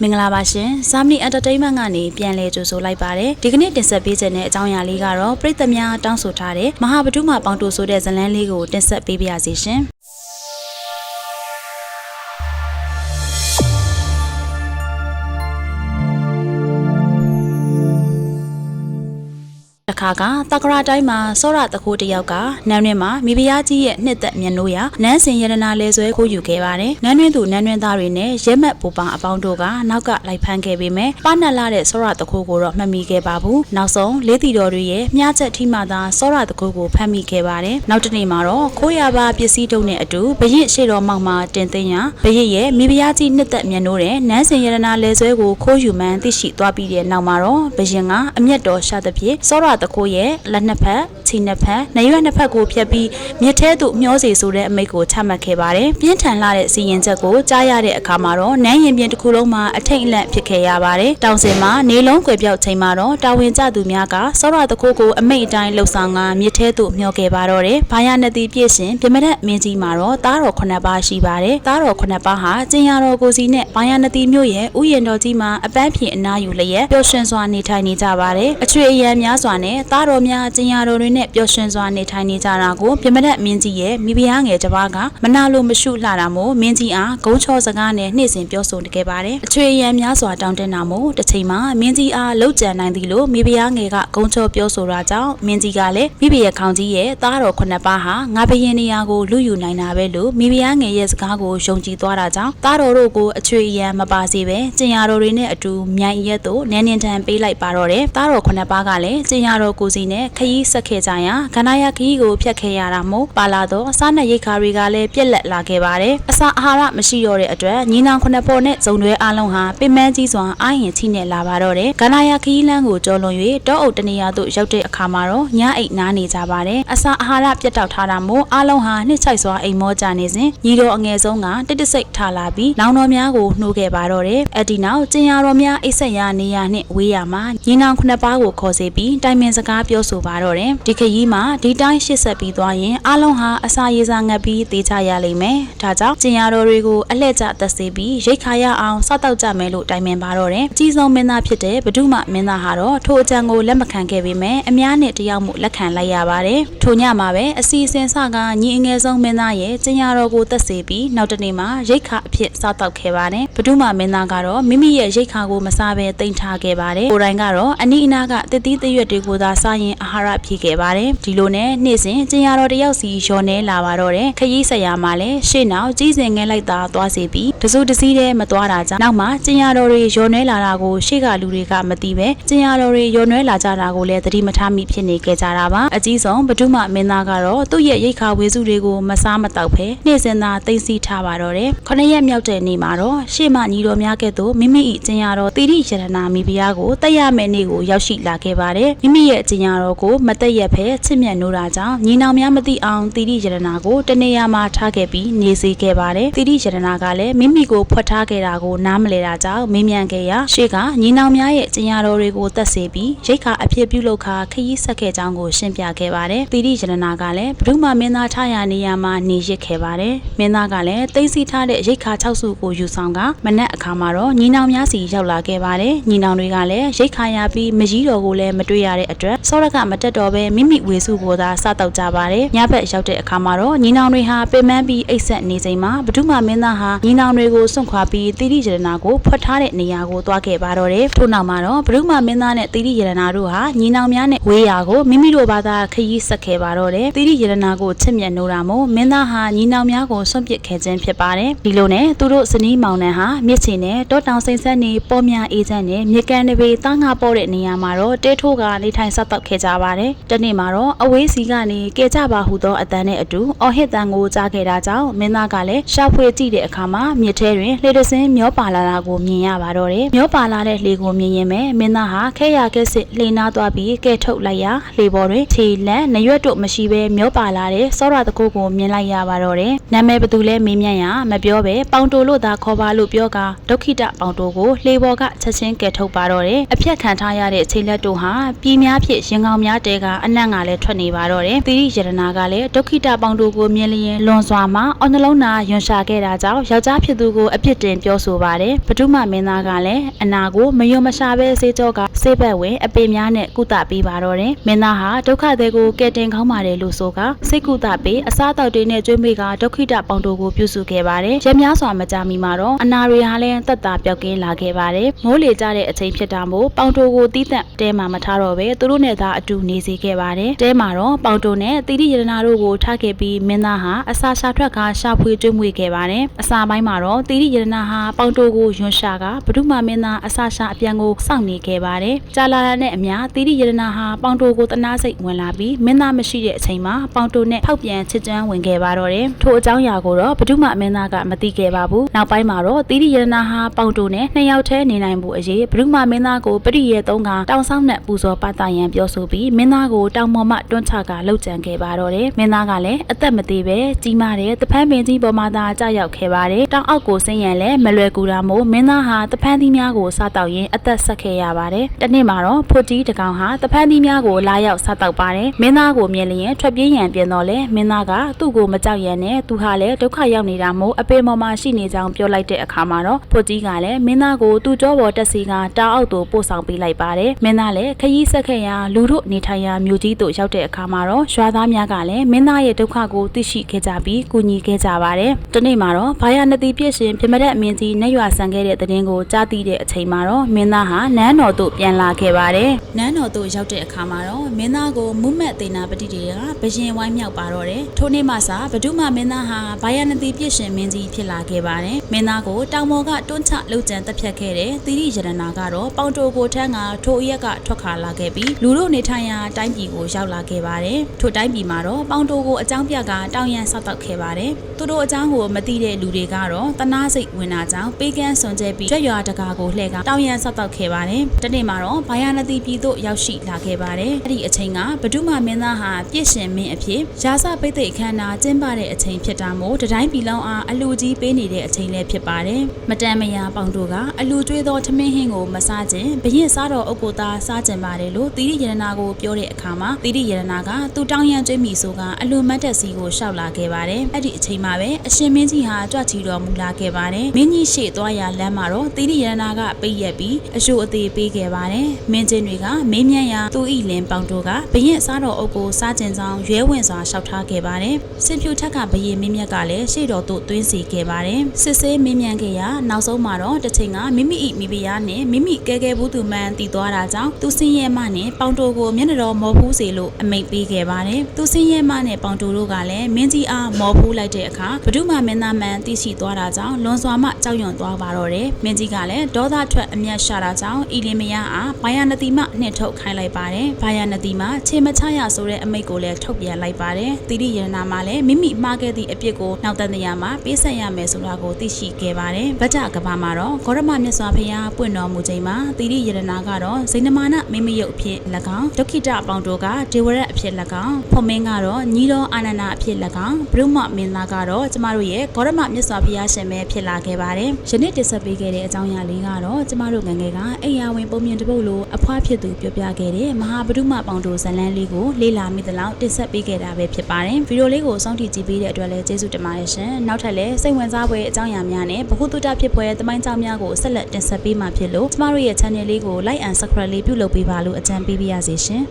မင်္ဂလာပါရှင်။ Zamni Entertainment ကနေပြန်လည်ကြိုဆိုလိုက်ပါတယ်။ဒီကနေ့တင်ဆက်ပေးခြင်းတဲ့အကြောင်းအရာလေးကတော့ပြည်သက်များတောင်းဆိုထားတဲ့မဟာဗဒုမပေါင်းတိုဆိုတဲ့ဇတ်လန်းလေးကိုတင်ဆက်ပေးပါရစေရှင်။ တခါကတက္ကရာတိုင်းမှာစောရတခိုးတစ်ယောက်ကနန်းတွင်မှာမိဖုရားကြီးရဲ့နှစ်သက်မျက်နှိုးရာနန်းစင်ရတနာလဲဆွဲခိုးယူခဲ့ပါတယ်။နန်းတွင်သူနန်းတွင်သားတွေနဲ့ရဲမက်ပူပန်အပေါင်းတို့ကနောက်ကလိုက်ဖမ်းခဲ့ပေမဲ့ပနက်လာတဲ့စောရတခိုးကိုတော့မမှီခဲ့ပါဘူး။နောက်ဆုံးလေးတီတော်တွေရဲ့မြားချက်ထိမှသာစောရတခိုးကိုဖမ်းမိခဲ့ပါတယ်။နောက်တစ်နေ့မှာတော့ခိုးရပါပစ္စည်းတုံးနဲ့အတူဘရစ်ရှေတော်မောက်မှာတင်သိမ်းရဘရစ်ရဲ့မိဖုရားကြီးနှစ်သက်မျက်နှိုးတဲ့နန်းစင်ရတနာလဲဆွဲကိုခိုးယူမှန်းသိရှိသွားပြီးတဲ့နောက်မှာတော့ဘရင်ကအမျက်တော်ရှာသဖြင့်စောရတခိုးရဲ့လက်နှစ်ဖက်ခြေနှစ်ဖက်နှရွက်နှစ်ဖက်ကိုဖျက်ပြီးမြစ်ထဲသို့မျောစေဆိုတဲ့အမိန့်ကိုချမှတ်ခဲ့ပါတယ်။ပြင်းထန်လာတဲ့စီရင်ချက်ကိုကြားရတဲ့အခါမှာတော့နန်းရင်ပြင်တစ်ခုလုံးမှာအထိတ်အလန့်ဖြစ်ခဲ့ရပါတယ်။တောင်စင်မှာနေလုံးကွယ်ပြောက်ချိန်မှာတော့တာဝန်ကျသူများကစောရတခိုးကိုအမိန့်အတိုင်းလှုပ်ဆောင်ကမြစ်ထဲသို့မျောခဲ့ပါတော့တယ်။ဘာယာနတိပြည့်ရှင်ပြမဒတ်မင်းကြီးမှာတော့သားတော်ခုနှစ်ပါးရှိပါတယ်။သားတော်ခုနှစ်ပါးဟာကျင်ရတော်ကိုစီနဲ့ဘာယာနတိမြို့ရဲ့ဥယျာဉ်တော်ကြီးမှာအပန်းဖြေအနားယူလျက်ပျော်ရွှင်စွာနေထိုင်နေကြပါတယ်။အချွေအရံများစွာနဲ့သားတော်များကျင်ရတော်တွေနဲ့ပျော်ရွှင်စွာနေထိုင်နေကြတာကိုပြမဒတ်မင်းကြီးရဲ့မိဖုရားငယ်တစ်ပါးကမနာလိုမရှုလှတာမို့မင်းကြီးအားဂုံချောစကားနဲ့နှိမ့်စင်ပြောဆိုခဲ့ပါတယ်။အချွေအရံများစွာတောင်းတင်တာမို့တစ်ချိန်မှာမင်းကြီးအားလှုပ်ကြံနိုင်သည်လို့မိဖုရားငယ်ကဂုံချောပြောဆိုတာကြောင့်မင်းကြီးကလည်းမိဖုရားခေါင်းကြီးရဲ့သားတော်ခုနှစ်ပါးဟာငါဘယင်းနေရာကိုလူယူနိုင်တာပဲလို့မိဖုရားငယ်ရဲ့စကားကိုယုံကြည်သွားတာကြောင့်သားတော်တို့ကိုအချွေအရံမပါစေပဲကျင်ရတော်တွေနဲ့အတူမြိုင်ရက်သို့နန်းနင်းထန်ပေးလိုက်ပါတော့တယ်။သားတော်ခုနှစ်ပါးကလည်းကျင်ရတော်ကိုစီနဲ့ခရီးဆက်ခဲ့ကြရာခန္ဓာရခရီးကိုဖျက်ခဲ့ရတာမို့ပါလာတော့စားနပ်ရိက္ခာတွေကလည်းပြက်လက်လာခဲ့ပါတယ်။အစာအာဟာရမရှိတော့တဲ့အတွက်ညီနောင်ခုနှစ်ပေါ်နဲ့ဇုံတွဲအလုံးဟာပင်မန်းကြီးစွာအာရင်ချိနဲ့လာပါတော့တယ်။ခန္ဓာရခရီးလမ်းကိုကျော်လွန်၍တောအုပ်တနေရာသို့ရောက်တဲ့အခါမှာတော့ညအိတ်နားနေကြပါတယ်။အစာအာဟာရပြတ်တောက်ထားတာမို့အလုံးဟာနှစ်ချိုက်စွာအိမ်မောကြနေစဉ်ညီတော်အငယ်ဆုံးကတစ်တဆိတ်ထားလာပြီးလောင်တော်များကိုနှိုးခဲ့ပါတော့တယ်။အဒီနောက်ကျင်ရတော်များအိတ်ဆက်ရနေရနှင့်ဝေးရမှာညီနောင်ခုနှစ်ပါးကိုခေါ်စေပြီးတိုင်ပင်စကားပြောဆိုပါတော့တယ်။ဒီခရီးမှာဒီတိုင်းရှစ်ဆက်ပြီးသွားရင်အလုံးဟာအစာရေစာငတ်ပြီးတေးချရလိမ့်မယ်။ဒါကြောင့်ကျင်ရတော်တွေကိုအလှည့်ကျသက်စေပြီးရိတ်ခါရအောင်စောက်တောက်ကြမယ်လို့တိုင်ပင်ပါတော့တယ်။အကြီးဆုံးမင်းသားဖြစ်တဲ့ဘဒုမမင်းသားဟာတော့ထိုအကြံကိုလက်မခံခဲ့ပေမဲ့အများနဲ့တယောက်မှုလက်ခံလိုက်ရပါတယ်။ထိုညမှာပဲအစီအစဉ်စကညီအငယ်ဆုံးမင်းသားရဲ့ကျင်ရတော်ကိုသက်စေပြီးနောက်တစ်နေ့မှာရိတ်ခါအဖြစ်စောက်တောက်ခဲ့ပါတယ်။ဘဒုမမင်းသားကတော့မိမိရဲ့ရိတ်ခါကိုမစားဘဲတိမ်ထားခဲ့ပါတယ်။ကိုယ်တိုင်ကတော့အနီးအနားကတတိတရွက်တွေကိုသာစားရင်အာဟာရဖြည့်ခဲ့ပါတယ်။ဒီလိုနဲ့နေ့စဉ်ကျင်ရတော်တယောက်စီလျော်နေလာပါတော့တယ်။ခရီးဆက်ရမှာလဲရှေ့နောက်ကြီးစင်ငဲလိုက်တာသွားစီပြီးတစုတစည်းတည်းမသွားတာကြောင့်နောက်မှကျင်ရတော်တွေလျော်နေလာတာကိုရှေ့ကလူတွေကမသိပဲကျင်ရတော်တွေလျော်နေလာကြတာကိုလည်းသတိမထားမိဖြစ်နေကြတာပါ။အကြီးဆုံးဘဒုမမင်းသားကတော့သူ့ရဲ့ရိတ်ခါဝေစုတွေကိုမစားမတောက်ဖဲနေ့စဉ်သာသိသိထားပါတော့တယ်။ခொနှစ်ရက်မြောက်တဲ့နေ့မှာတော့ရှေ့မှညီတော်များကဲ့သို့မိမိ၏ကျင်ရတော်တိရိယရနာမိဖုရားကိုတက်ရမယ့်နေ့ကိုရောက်ရှိလာခဲ့ပါတယ်။မိမိရဲ့ကျင်ရတော်ကိုမတက်ရက်ဖဲချစ်မြတ်နိုးတာကြောင့်ညီနောင်များမသိအောင်တိရိယရနာကိုတနေရာမှာထားခဲ့ပြီးနေစေခဲ့ပါတယ်။တိရိယရနာကလည်းမိမိကိုဖွက်ထားခဲ့တာကိုနားမလဲတာကြောင့်မင်းမြန်ခဲ့ရာရှေ့ကညီနောင်များရဲ့ကျင်ရတော်တွေကိုတက်စေပြီးရိတ်ခါအဖြစ်ပြုလုပ်ခါခရီးဆက်ခဲ့ကြောင်းကိုရှင်းပြခဲ့ပါတယ်။တိရိယရနာကလည်းဘဒုမမင်းသားထားရနေရာမှာနေရစ်ခဲ့ပါတယ်။မင်းသားကလည်းတိတ်ဆိထားတဲ့ရိတ်ခါ6စုကိုယူဆောင်ကမနက်အခါမှာတော့ညီနောင်များစီရောက်လာခဲ့ပါတယ်။ညီနောင်တွေကလည်းရိတ်ခါရပြီးမကြီးတော်ကိုလည်းမတွေ့ရတဲ့အတွက်စောရကမတက်တော့ပဲမိမိဝေစုကိုသာစတောက်ကြပါတယ်။ညဘက်ရောက်တဲ့အခါမှာတော့ညီနောင်တွေဟာပင်မပြီးအိတ်ဆက်နေချိန်မှာဘဒုမမင်းသားဟာညီနောင်တွေကိုစွန့်ခွာပြီးတိရိယရနာကိုဖွက်ထားတဲ့နေရာကိုသွားခဲ့ပါတော့တယ်။ထို့နောက်မှာတော့ဘဒုမမင်းသားနဲ့တိရိယရနာတို့ဟာညီနောင်များနဲ့ဝေးရာကိုမိမိတို့ဘာသာခရီးဆက်ခဲ့ပါတော့တယ်။တိရိယရနာကိုချစ်မြတ်နိုးတာမို့မင်းသားဟာညီနောင်များကိုစွန့်ပစ်ခဲ့ခြင်းဖြစ်ပါတယ်။ဒီလိုနဲ့သူတို့ဇနီးမောင်နှံဟာမြစ်ချင်နဲ့တောတောင်စိမ့်ဆက်နေပေါ်များအေးချမ်းနဲ့မြေကန်တွေသားငါပေါ်တဲ့နေရာမှာတော့တဲထိုးကနေထိုင်ဆက်တော့ခဲ့ကြပါတယ်။တနေ့မှာတော့အဝေးစီကနေကဲကြပါဟုသောအတန်းနဲ့အတူအော်ဟစ်တန်ကိုကြားခဲ့တာကြောင့်မင်းသားကလည်းရှာဖွေကြည့်တဲ့အခါမှာမြစ်ထဲတွင်လှေတစင်းမျောပါလာတာကိုမြင်ရပါတော့တယ်။မျောပါလာတဲ့လှေကိုမြင်ရင်ပဲမင်းသားဟာခဲရခဲစစ်လှေနာသွားပြီးကဲထုတ်လိုက်ရာလှေပေါ်တွင်ခြေလက်နရွက်တို့မရှိဘဲမျောပါလာတဲ့စောရတကုတ်ကိုမြင်လိုက်ရပါတော့တယ်။နာမည်ဘသူလဲမေးမြန်းရမပြောပဲပေါင်တိုလို့သာခေါ်ပါလို့ပြောကဒုက္ခိတပေါင်တိုကိုလှေပေါ်ကချက်ချင်းကဲထုတ်ပါတော့တယ်။အဖြတ်ခံထားရတဲ့ခြေလက်တို့ဟာပြည်များဖြစ်ရင်ကောင်များတဲကအနံ့ကလည်းထွက်နေပါတော့တယ်တိရိယရနာကလည်းဒုက္ခိတပေါင်းတို့ကိုမြင်လျင်လွန်စွာမှအော်နှလုံးသားယွန်ရှာခဲ့တာကြောင့်ယောက်ျားဖြစ်သူကိုအပြစ်တင်ပြောဆိုပါတယ်ဘဒုမမင်းသားကလည်းအနာကိုမယွန်မရှာပဲစေကြောကစေဘက်ဝင်အပင်များနဲ့ကုသပေးပါတော့တယ်မင်းသားဟာဒုက္ခသည်ကိုကယ်တင်ကောင်းပါတယ်လို့ဆိုကစိတ်ကုသပေးအစားအသောက်တွေနဲ့ကျွေးမွေးကဒုက္ခိတပေါင်းတို့ကိုပြုစုခဲ့ပါတယ်ရက်များစွာမကြာမီမှာတော့အနာတွေဟာလည်းတက်တာပြောက်ကင်းလာခဲ့ပါတယ်မိုးလေကြတဲ့အချိန်ဖြစ်တာမို့ပေါင်တိုကိုတီးတန့်တဲမှာမထားတော့ပဲသူတို့နဲ့သာအတူနေစေခဲ့ပါတယ်တဲမှာတော့ပေါင်တိုနဲ့တီတိရတနာတို့ကိုထားခဲ့ပြီးမင်းသားဟာအစာရှာထွက်ကရှာဖွေကျွေးမွေးခဲ့ပါတယ်အစာပိုင်းမှာတော့တီတိရတနာဟာပေါင်တိုကိုယွန်ရှာကဘဒုမမင်းသားအစာရှာအပြန်ကိုစောင့်နေခဲ့ပါတယ်ကြာလာတဲ့နဲ့အမျှတီတိရတနာဟာပေါင်တိုကိုတနာစိတ်ဝင်လာပြီးမင်းသားမရှိတဲ့အချိန်မှာပေါင်တိုနဲ့ဖောက်ပြန်ချစ်ကျွမ်းဝင်ခဲ့ပါတော့တယ်ထို့အကြောင်းအရာကိုတော့ဘဒုမမင်းသားကမသိခဲ့ပါဘူးနောက်ပိုင်းမှာတော့တီတိရတနာဟာပေါင်တိုနဲ့နှစ်ယောက်တည်းနေနိုင်မှုအရေးဘဒုမမင်းသားကိုပရိယေသုံးကတောင်ဆောင်နဲ့ပူဇော်ပသရန်ပြောဆိုပြီးမင်းသားကိုတောင်ပေါ်မှတွန်းချကလှုပ်ကြံခဲ့ပါတော့တယ်မင်းသားကလည်းအသက်မသေးပဲကြီးမားတဲ့တပန်းပင်ကြီးပေါ်မှာသာကြောက်ရောက်ခဲ့ပါတယ်တောင်အောက်ကိုဆင်းရန်လဲမလွယ်ကူတာမို့မင်းသားဟာတပန်းသီးများကိုစားတောက်ရင်းအသက်ဆက်ခဲ့ရပါတယ်တနေ့မှာတော့ဖွတ်ကြီးတကောင်ဟာတပန်းသီးများကိုလာရောက်စားတောက်ပါတယ်မင်းသားကိုမြင်လျင်ထွက်ပြေးရန်ပြင်တော့လဲမင်းသားကသူ့ကိုမကြောက်ရန်နဲ့သူဟာလည်းဒုက္ခရောက်နေတာမို့အပေမော်မှာရှိနေကြောင်းပြောလိုက်တဲ့အခါမှာတော့ဖွတ်ကြီးကလည်းမင်းသားကိုသူ့ကြောပေါ်တက်စီကတောင်အောက်သို့ပို့ဆောင်ပေးလိုက်ပါတယ်မင်းသားလည်းခရီးဆက်ခဲ့ရာလူတို့နေထိုင်ရာမြို့ကြီးသို့ရောက်တဲ့အခါမှာတော့ရွာသားများကလည်းမင်းသားရဲ့ဒုက္ခကိုသိရှိခဲ့ကြပြီးကူညီခဲ့ကြပါတယ်။ဒီနေ့မှာတော့ဘာယာနတိပြည့်ရှင်ပြမတဲ့အမင်းကြီးနဲ့ရွာဆန်ခဲ့တဲ့တဲ့တင်ကိုကြားသိတဲ့အချိန်မှာတော့မင်းသားဟာနန်းတော်သို့ပြန်လာခဲ့ပါတယ်။နန်းတော်သို့ရောက်တဲ့အခါမှာတော့မင်းသားကိုမုမက်သေနာပတိတွေကဘရင်ဝိုင်းမြောက်ပါတော့တယ်။ထိုနေ့မှစဘဒုမမင်းသားဟာဘာယာနတိပြည့်ရှင်မင်းကြီးဖြစ်လာခဲ့ပါတယ်။မင်းသားကိုတောင်ပေါ်ကတွန်းချလှုပ်ကြံတက်ဖြတ်ခဲ့တဲ့သီရိယရနာကတော့ပေါင်တိုကိုထမ်းကထိုအရက်ကထွက်ခါလာခဲ့ပြီးလူတို့နေထိုင်ရာတိုင်းပြည်ကိုရောက်လာခဲ့ပါတယ်။ထိုတိုင်းပြည်မှာတော့ပေါင်တိုကိုအကြောင်းပြကတောင်ရန်ဆောက်တောက်ခဲ့ပါတယ်။သူတို့အကြောင်းကိုမသိတဲ့လူတွေကတော့တနာစိတ်ဝင်တာကြောင့်ပေးကမ်းစွန်ကျဲပြီးကြွရွာတကာကိုလှည့်ကတောင်ရန်ဆောက်တောက်ခဲ့ပါတယ်။တနေ့မှာတော့ဘာယာနတိပြည်သို့ရောက်ရှိလာခဲ့ပါတယ်။အဲ့ဒီအချိန်ကဘဒုမမင်းသားဟာပြည့်ရှင်မင်းအဖြစ်ရာဇပိတ်သိက်အခမ်းအနားကျင်းပတဲ့အချိန်ဖြစ်တာမို့တတိုင်းပြည်လုံးအားအလူကြီးပေးနေတဲ့အချိန်လည်းဖြစ်ပါတယ်။မတန်မယာပေါင်တို့ကအလူကျွေးသောထမင်းဟင်းကိုမစားခြင်းဘရင်စားတော်အုပ်ကိုသားစားခြင်းပါတယ်လို့သီရိယရနာကိုပြောတဲ့အခါမှာသီရိယရနာကသူတောင်းရန်ကျွေးမိဆိုကအလူမတ်တက်စီကိုရှောက်လာခဲ့ပါတယ်။အဲ့ဒီအချိန်မှာပဲအရှင်မင်းကြီးဟာကြွချီတော်မူလာခဲ့ပါတယ်။မင်းကြီးရှေ့သွားရာလမ်းမှာတော့သီရိယရနာကပိတ်ရက်ပြီးအရှုအသေးပေးခဲ့ပါတယ်။မင်းချင်းတွေကမင်းမြန်းရာသူဤလင်ပေါင်တို့ကဘရင်စားတော်အုပ်ကိုစားခြင်းဆောင်ရွဲဝင်စွာရှောက်ထားခဲ့ပါတယ်။စင်ဖြူထက်ကဘရင်မင်းမြတ်ကလည်းရှေ့တော်သို့သွင်းစီခဲ့ပါတယ်။စစ်ဆေးမင်းမြန်းခဲ့ရာနောက်ဆုံးမှာတော့တစ်ချိန်ကမိမိဤမိဖုရားနဲ့မိမိကဲကဲဘူးသူမှန်တည်သွားတာကြောင့်သူစင်းရဲမနဲ့ပေါင်တိုကိုမျက်နှာတော်မော်ဖူးစေလို့အမိန့်ပေးခဲ့ပါတယ်။သူစင်းရဲမနဲ့ပေါင်တိုတို့ကလည်းမင်းကြီးအားမော်ဖူးလိုက်တဲ့အခါဘဒုမမင်းသားမှန်သိရှိသွားတာကြောင့်လွန်စွာမှကြောက်ရွံ့သွားပါတော့တယ်။မင်းကြီးကလည်းဒေါသထွက်အမျက်ရှာတာကြောင့်ဤလင်မယားအားဘာယာနတိမနှင့်ထုတ်ခိုင်းလိုက်ပါတယ်။ဘာယာနတိမခြေမချရဆိုတဲ့အမိန့်ကိုလည်းထုတ်ပြန်လိုက်ပါတယ်။တိရိယနာမှာလည်းမိမိမှားခဲ့သည့်အပြစ်ကိုနောက်တန်တရားမှာပေးဆက်ရမယ်ဆိုတာကိုသိရှိခဲ့ပါတယ်။ဗဒ္ဒကဘာမှာတော့ဂေါရမမြတ်စွာဘုရားပွင့်တော်မူချိန်မှာတိရိယနာကတော့ဇိနမာနမိမိယုတ်အဖြစ်၎င်းဒုက္ခိတအပေါင်းတို့ကဒေဝရတ်အဖြစ်၎င်းဖွန်မင်းကတော့ညီတော်အာနန္ဒအဖြစ်၎င်းဘုရုမမင်းသားကတော့ကျမတို့ရဲ့ဂေါရမမြတ်စွာဘုရားရှင်ပဲဖြစ်လာခဲ့ပါတယ်။ယနေ့တင်ဆက်ပေးခဲ့တဲ့အကြောင်းအရာလေးကတော့ကျမတို့ငယ်ငယ်ကအိယာဝင်ပုံမြင်တစ်ပုတ်လိုအဖွားဖြစ်သူပြောပြခဲ့တဲ့မဟာဗုဒ္ဓမပေါင်းတို့ဇလန်းလေးကိုလေ့လာမိသလောက်တင်ဆက်ပေးခဲ့တာပဲဖြစ်ပါတယ်။ဗီဒီယိုလေးကိုစောင့်ကြည့်ကြည့်ပေးတဲ့အတွက်လည်းကျေးဇူးတင်ပါတယ်ရှင်။နောက်ထပ်လည်းစိတ်ဝင်စားဖွယ်အကြောင်းအရာများနဲ့ဗဟုသုတဖြစ်ဖွယ်သမိုင်းကြောင်းများကိုဆက်လက်တင်ဆက်ပေးမှာဖြစ်လို့ကျမတို့ရဲ့ channel လေးကို like and subscribe လေးပြုလုပ်ပေးပါလို့အကြံပေးပါရစေရှင်။